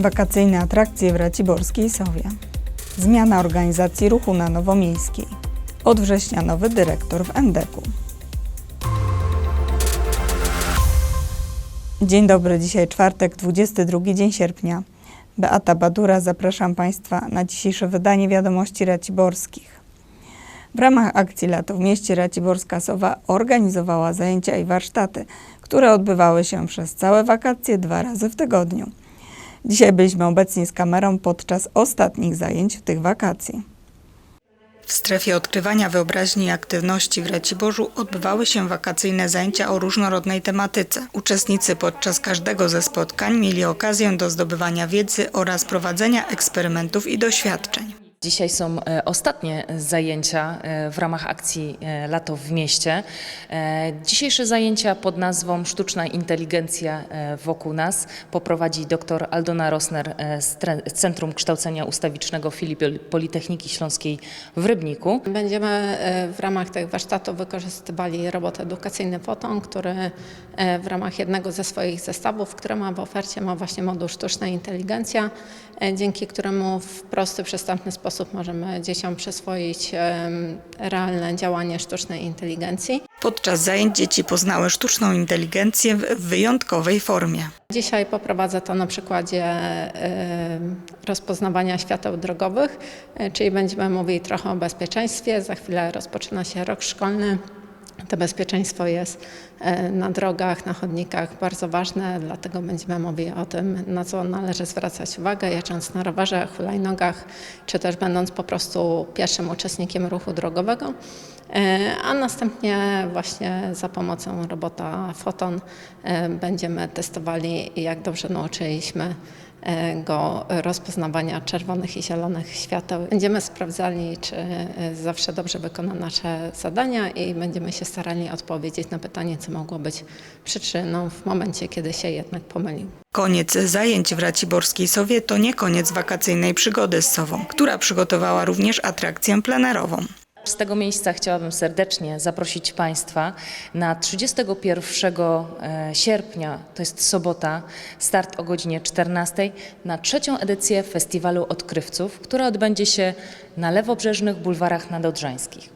Wakacyjne atrakcje w Raciborskiej Sowie. Zmiana organizacji ruchu na Nowomiejskiej. Od września nowy dyrektor w Endeku. Dzień dobry, dzisiaj czwartek, 22 dzień sierpnia. Beata Badura, zapraszam Państwa na dzisiejsze wydanie Wiadomości Raciborskich. W ramach akcji Lato w mieście Raciborska Sowa organizowała zajęcia i warsztaty, które odbywały się przez całe wakacje dwa razy w tygodniu. Dzisiaj byliśmy obecni z kamerą podczas ostatnich zajęć tych wakacji. W strefie odkrywania wyobraźni i aktywności w Raciborzu odbywały się wakacyjne zajęcia o różnorodnej tematyce. Uczestnicy podczas każdego ze spotkań mieli okazję do zdobywania wiedzy oraz prowadzenia eksperymentów i doświadczeń. Dzisiaj są e, ostatnie zajęcia e, w ramach akcji e, Lato w mieście. Dzisiejsze zajęcia pod nazwą Sztuczna inteligencja wokół nas poprowadzi dr Aldona Rosner z Centrum Kształcenia Ustawicznego Filip Politechniki Śląskiej w Rybniku. Będziemy w ramach tych warsztatów wykorzystywali robot edukacyjny Foton, który w ramach jednego ze swoich zestawów, które ma w ofercie, ma właśnie moduł sztuczna inteligencja, dzięki któremu w prosty, przystępny sposób możemy dzieciom przyswoić realne działanie sztucznej inteligencji. Podczas zajęć dzieci poznały sztuczną inteligencję w wyjątkowej formie. Dzisiaj poprowadzę to na przykładzie rozpoznawania świateł drogowych, e, czyli będziemy mówili trochę o bezpieczeństwie. Za chwilę rozpoczyna się rok szkolny. To bezpieczeństwo jest e, na drogach, na chodnikach bardzo ważne, dlatego będziemy mówili o tym, na co należy zwracać uwagę, jeżdżąc na rowerze, hulajnogach, czy też będąc po prostu pierwszym uczestnikiem ruchu drogowego. E, A następnie właśnie za pomocą robota Foton e, będziemy testowali, jak dobrze nauczyliśmy go rozpoznawania czerwonych i zielonych świateł. Będziemy sprawdzali, czy e, zawsze dobrze wykona nasze zadania i będziemy się starali odpowiedzieć na pytanie, co mogło być przyczyną w momencie, kiedy się jednak pomylił. Koniec zajęć w Raciborskiej Sowie to nie koniec wakacyjnej przygody z Sową, która przygotowała również atrakcję plenerową. Z tego miejsca chciałabym serdecznie zaprosić Państwa na 31 e, sierpnia, to jest sobota, start o godzinie 14, na trzecią edycję Festiwalu Odkrywców, która odbędzie się na lewobrzeżnych bulwarach nadodrzańskich.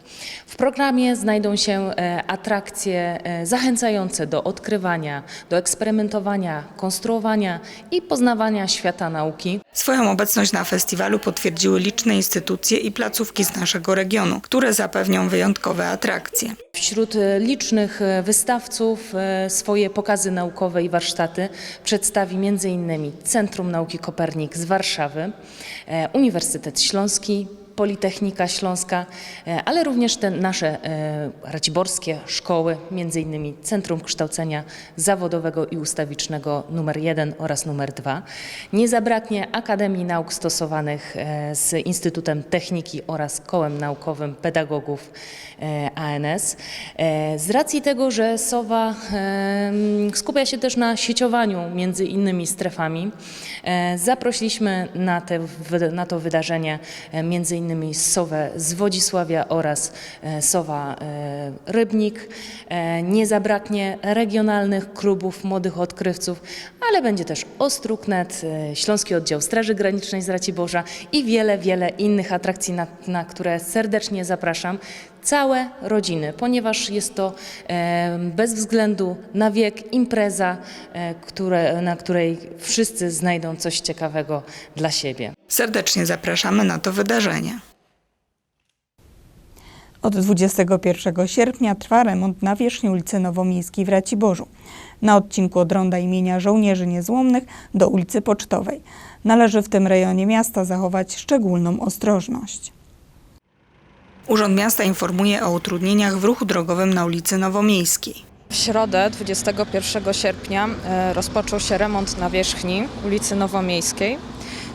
W programie znajdą się e, atrakcje e, zachęcające do odkrywania, do eksperymentowania, konstruowania i poznawania świata nauki. Swoją obecność na festiwalu potwierdziły liczne instytucje i placówki z naszego regionu, które zapewnią wyjątkowe atrakcje. Wśród licznych wystawców e, swoje pokazy naukowe i warsztaty przedstawi m.in. Centrum Nauki Kopernik z Warszawy, e, Uniwersytet Śląski, Politechnika Śląska, e, ale również te nasze e, raciborskie szkoły, m.in. Centrum Kształcenia Zawodowego i Ustawicznego numer 1 oraz numer 2. Nie zabraknie Akademii Nauk Stosowanych e, z Instytutem Techniki oraz Kołem Naukowym Pedagogów ANS. Z racji tego, że SOWA skupia się też na sieciowaniu między innymi strefami, zaprosiliśmy na, te, na to wydarzenie między innymi SOWę z Wodzisławia oraz e, SOWA e, Rybnik. E, Nie zabraknie regionalnych klubów młodych odkrywców, ale będzie też Ostruknet, Śląski Oddział Straży Granicznej z Raciborza i wiele, wiele innych atrakcji, na, na które serdecznie zapraszam całe rodziny, ponieważ jest to e, bez względu na wiek impreza, e, które, na której wszyscy znajdą coś ciekawego dla siebie. Serdecznie zapraszamy na to wydarzenie. Od 21 sierpnia trwa remont nawierzchni ulicy Nowomiejskiej w Raciborzu, na odcinku od ronda imienia żołnierzy niezłomnych do ulicy Pocztowej. Należy w tym rejonie miasta zachować szczególną ostrożność. Urząd Miasta informuje o utrudnieniach w ruchu drogowym na ulicy Nowomiejskiej. W środę 21 sierpnia e, rozpoczął się remont nawierzchni ulicy Nowomiejskiej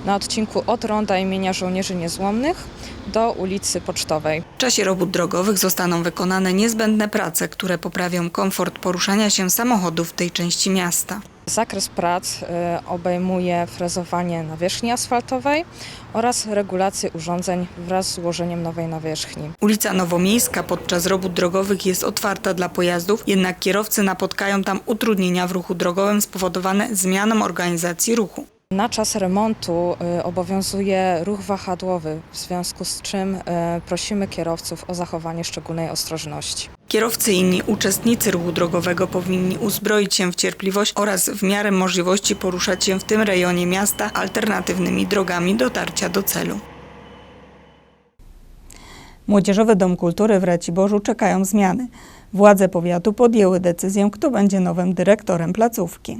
na odcinku od ronda imienia żołnierzy niezłomnych do ulicy Pocztowej. W czasie robót drogowych zostaną wykonane niezbędne prace, które poprawią komfort poruszania się samochodów w tej części miasta. Zakres prac e, obejmuje frezowanie nawierzchni asfaltowej oraz regulację urządzeń wraz z złożeniem nowej nawierzchni. Ulica Nowomiejska podczas robót drogowych jest otwarta dla pojazdów, jednak kierowcy napotkają tam utrudnienia w ruchu drogowym spowodowane zmianą organizacji ruchu. Na czas remontu y, obowiązuje ruch wahadłowy, w związku z czym y, prosimy kierowców o zachowanie szczególnej ostrożności. Kierowcy i inni uczestnicy ruchu drogowego powinni uzbroić się w cierpliwość oraz w miarę możliwości poruszać się w tym rejonie miasta alternatywnymi drogami dotarcia do celu. Młodzieżowy Dom Kultury w Raciborzu czekają zmiany. Władze powiatu podjęły decyzję, kto będzie nowym dyrektorem placówki.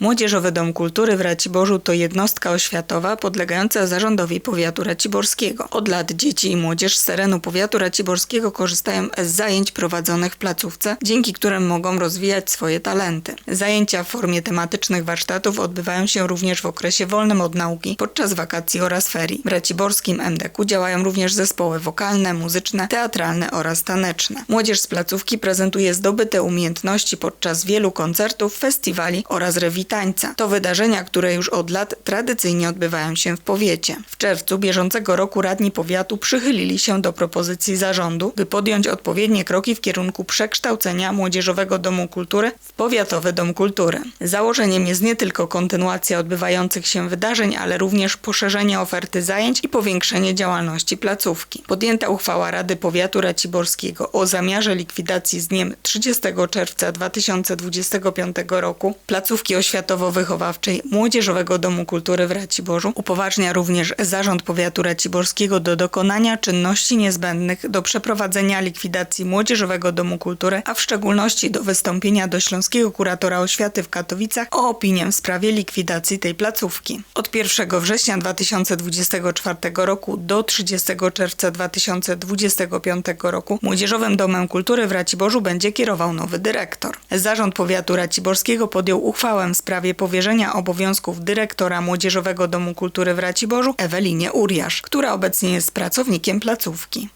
Młodzieżowy Dom Kultury w Raciborzu to jednostka oświatowa podlegająca zarządowi powiatu raciborskiego. Od lat dzieci i młodzież z terenu powiatu raciborskiego korzystają z zajęć prowadzonych w placówce, dzięki którym mogą rozwijać swoje talenty. Zajęcia w formie tematycznych warsztatów odbywają się również w okresie wolnym od nauki, podczas wakacji oraz ferii. W raciborskim MDK działają również zespoły wokalne, muzyczne, teatralne oraz taneczne. Młodzież z placówki prezentuje zdobyte umiejętności podczas wielu koncertów, festiwali oraz rewitańca. To wydarzenia, które już od lat tradycyjnie odbywają się w powiecie. W czerwcu bieżącego roku radni powiatu przychylili się do propozycji zarządu, by podjąć odpowiednie kroki w kierunku przekształcenia Młodzieżowego Domu Kultury w Powiatowy Dom Kultury. Założeniem jest nie tylko kontynuacja odbywających się wydarzeń, ale również poszerzenie oferty zajęć i powiększenie działalności placówki. Podjęta uchwała Rady Powiatu Raciborskiego o zamiarze likwidacji z dniem 30 czerwca 2025 roku placówki oświatowo-wychowawczej Młodzieżowego Domu Kultury w Raciborzu upoważnia również Zarząd Powiatu Raciborskiego do dokonania czynności niezbędnych do przeprowadzenia likwidacji Młodzieżowego Domu Kultury, a w szczególności do wystąpienia do Śląskiego Kuratora Oświaty w Katowicach o opinię w sprawie likwidacji tej placówki. Od 1 września 2024 roku do 30 czerwca 2025 roku Młodzieżowym Domem Kultury w Raciborzu będzie kierował nowy dyrektor. Zarząd Powiatu Raciborskiego podjął uchwałę w sprawie powierzenia obowiązków dyrektora Młodzieżowego Domu Kultury w Raciborzu Ewelinie Uriasz, która obecnie jest pracownikiem placówki.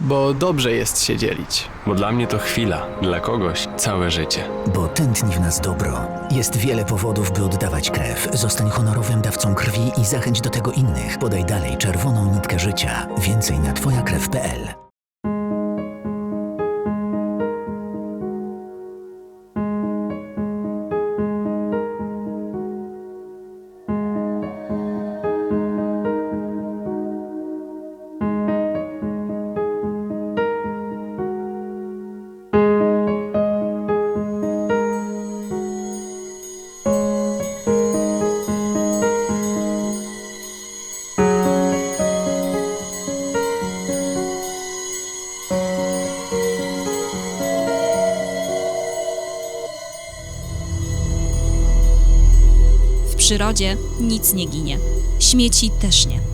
Bo dobrze jest się dzielić. Bo dla mnie to chwila, dla kogoś całe życie. Bo tętni w nas dobro. Jest wiele powodów, by oddawać krew. Zostań honorowym dawcą krwi i zachęć do tego innych. Podaj dalej czerwoną nitkę życia. Więcej na twojakrew.pl. W przyrodzie nic nie ginie. Śmieci też nie.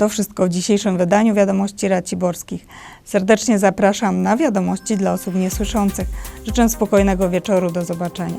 To wszystko w dzisiejszym wydaniu Wiadomości Raciborskich. Serdecznie zapraszam na Wiadomości dla osób niesłyszących. Życzę spokojnego wieczoru. Do zobaczenia.